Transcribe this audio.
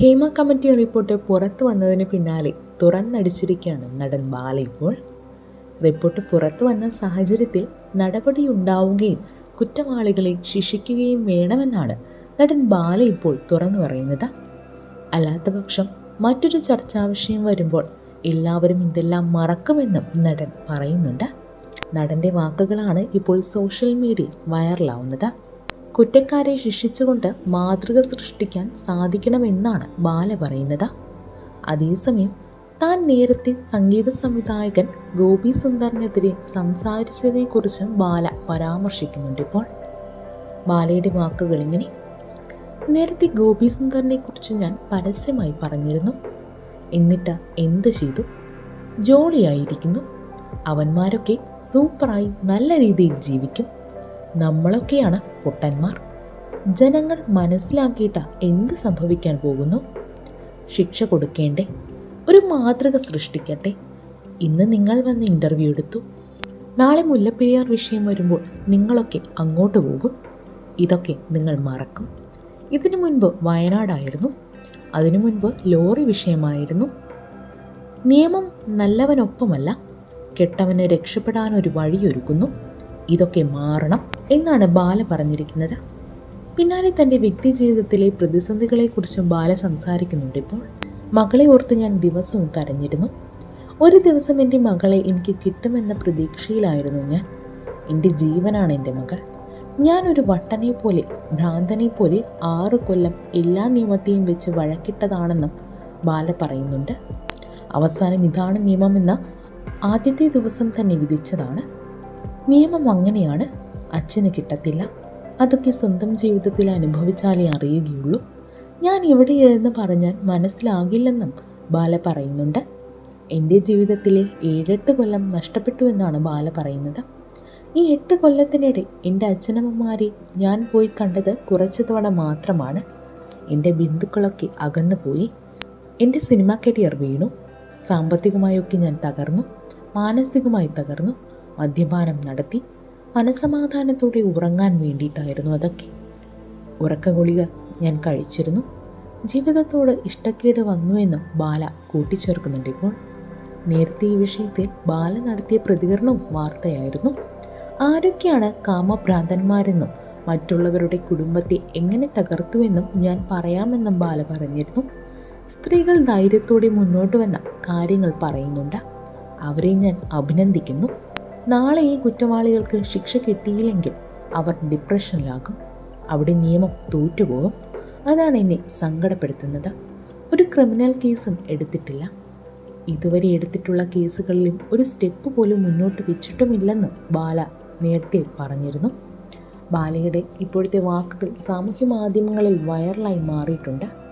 Hema committee report പുറത്തു വന്നതിന് പിന്നാലെ തുറന്നടിച്ചിരിക്കുകയാണ് നടൻ ബാല ഇപ്പോൾ. റിപ്പോർട്ട് പുറത്തു വന്ന സാഹചര്യത്തിൽ നടപടി നടപടിയുണ്ടാവുകയും കുറ്റവാളികളെ ശിക്ഷിക്കുകയും വേണമെന്നാണ് നടൻ ബാല ഇപ്പോൾ തുറന്നു പറയുന്നത്. അല്ലാത്തപക്ഷം മറ്റൊരു ചർച്ചാ വിഷയം വരുമ്പോൾ എല്ലാവരും ഇതെല്ലാം മറക്കുമെന്നും നടൻ പറയുന്നുണ്ട്. നടന്റെ വാക്കുകളാണ് ഇപ്പോൾ സോഷ്യൽ മീഡിയയിൽ വൈറലാവുന്നത്. കുറ്റക്കാരെ ശിക്ഷിച്ചുകൊണ്ട് മാതൃക സൃഷ്ടിക്കാൻ സാധിക്കണമെന്നാണ് ബാല പറയുന്നത്. അതേസമയം താൻ നേരത്തെ സംഗീത സംവിധായകൻ ഗോപി സുന്ദറിനെതിരെ സംസാരിച്ചതിനെക്കുറിച്ചും ബാല പരാമർശിക്കുന്നുണ്ട് ഇപ്പോൾ. ബാലയുടെ വാക്കുകൾ ഇങ്ങനെ. നേരത്തെ ഗോപി സുന്ദറിനെക്കുറിച്ച് ഞാൻ പരസ്യമായി പറഞ്ഞിരുന്നു. എന്നിട്ട് എന്ത് ചെയ്തു? ജോളിയായിരിക്കുന്നു. അവന്മാരൊക്കെ സൂപ്പറായി നല്ല രീതിയിൽ ജീവിക്കും. നമ്മളൊക്കെയാണ് പൊട്ടന്മാർ? ജനങ്ങൾ മനസ്സിലാക്കിയിട്ട എന്ത് സംഭവിക്കാൻ പോകുന്നു? ശിക്ഷ കൊടുക്കേണ്ടേ? ഒരു മാതൃക സൃഷ്ടിക്കട്ടെ? ഇന്ന് നിങ്ങൾ വന്ന് ഇന്റർവ്യൂ എടുത്തു. നാളെ മുല്ലപ്പെരിയാർ വിഷയം വരുമ്പോൾ നിങ്ങളൊക്കെ അങ്ങോട്ട് പോകും. ഇതൊക്കെ നിങ്ങൾ മറക്കും. ഇതിനു മുൻപ് വയനാടായിരുന്നു. അതിനു മുൻപ് ലോറി വിഷയമായിരുന്നു. നിയമം നല്ലവനൊപ്പമല്ല. കെട്ടവനെ രക്ഷപ്പെടാനൊരു വഴിയൊരുക്കുന്നു. ഇതൊക്കെ മാറണം. എന്നാണ് ബാല പറഞ്ഞിരിക്കുന്നത്. പിന്നാലെ തന്റെ വ്യക്തി ജീവിതത്തിലെ പ്രതിസന്ധികളെക്കുറിച്ചും ബാല സംസാരിക്കുന്നുണ്ട് ഇപ്പോൾ. മകളെ ഓർത്ത് ഞാൻ ദിവസവും കരഞ്ഞിരുന്നു. ഒരു ദിവസം എന്റെ മകളെ എനിക്ക് കിട്ടുമെന്ന പ്രതീക്ഷയിലായിരുന്നു ഞാൻ. എന്റെ ജീവനാണ് എന്റെ മകൾ. ഞാനൊരു വട്ടനെ പോലെ ഭ്രാന്തനെ പോലെ ആറ് കൊല്ലം എല്ലാ നിയമത്തെയും വെച്ച് വഴക്കിട്ടതാണെന്നും ബാല പറയുന്നുണ്ട്. അവസാനം ഇതാണ് നിയമമെന്ന് ആദ്യത്തെ ദിവസം തന്നെ വിധിച്ചതാണ്. നിയമം അങ്ങനെയാണ്. അച്ഛന് കിട്ടത്തില്ല. അതൊക്കെ സ്വന്തം ജീവിതത്തിൽ അനുഭവിച്ചാലേ അറിയുകയുള്ളൂ. ഞാൻ എവിടെയെന്ന് പറഞ്ഞാൽ മനസ്സിലാകില്ലെന്നും ബാല പറയുന്നുണ്ട്. എന്റെ ജീവിതത്തിലെ ഏഴെട്ട് കൊല്ലം നഷ്ടപ്പെട്ടു എന്നാണ് ബാല പറയുന്നത്. ഈ എട്ട് കൊല്ലത്തിനിടെ എന്റെ അച്ഛനമ്മമാരെ ഞാൻ പോയി കണ്ടത് കുറച്ച് തവണ മാത്രമാണ്. എന്റെ ബന്ധുക്കളൊക്കെ അകന്നു പോയി. എന്റെ സിനിമാ കരിയർ വീണു. സാമ്പത്തികമായൊക്കെ ഞാൻ തകർന്നു. മാനസികമായി തകർന്നു. മദ്യപാനം നടത്തി. മനസമാധാനത്തോടെ ഉറങ്ങാൻ വേണ്ടിയിട്ടായിരുന്നു അതൊക്കെ. ഉറക്ക ഗുളിക ഞാൻ കഴിച്ചിരുന്നു. ജീവിതത്തോട് ഇഷ്ടക്കേട് വന്നുവെന്നും ബാല കൂട്ടിച്ചേർക്കുന്നുണ്ട് ഇപ്പോൾ. നേരത്തെ ഈ വിഷയത്തിൽ ബാല നടത്തിയ പ്രതികരണവും വാർത്തയായിരുന്നു. ആരൊക്കെയാണ് കാമഭ്രാന്തന്മാരെന്നും മറ്റുള്ളവരുടെ കുടുംബത്തെ എങ്ങനെ തകർത്തുവെന്നും ഞാൻ പറയാമെന്നും ബാല പറഞ്ഞിരുന്നു. സ്ത്രീകൾ ധൈര്യത്തോടെ മുന്നോട്ട് വന്ന കാര്യങ്ങൾ പറയുന്നുണ്ട്. അവരെ ഞാൻ അഭിനന്ദിക്കുന്നു. നാളെ ഈ കുറ്റവാളികൾക്ക് ശിക്ഷ കിട്ടിയില്ലെങ്കിൽ അവർ ഡിപ്രഷനിലാകും. അവിടെ നിയമം തോറ്റുപോകും. അതാണ് എന്നെ സങ്കടപ്പെടുത്തുന്നത്. ഒരു ക്രിമിനൽ കേസും എടുത്തിട്ടില്ല. ഇതുവരെ എടുത്തിട്ടുള്ള കേസുകളിലും ഒരു സ്റ്റെപ്പ് പോലും മുന്നോട്ട് വെച്ചിട്ടുമില്ലെന്നും ബാല നേരത്തെ പറഞ്ഞിരുന്നു. ബാലയുടെ ഇപ്പോഴത്തെ വാക്കുകൾ സാമൂഹ്യ മാധ്യമങ്ങളിൽ വൈറലായി മാറിയിട്ടുണ്ട്.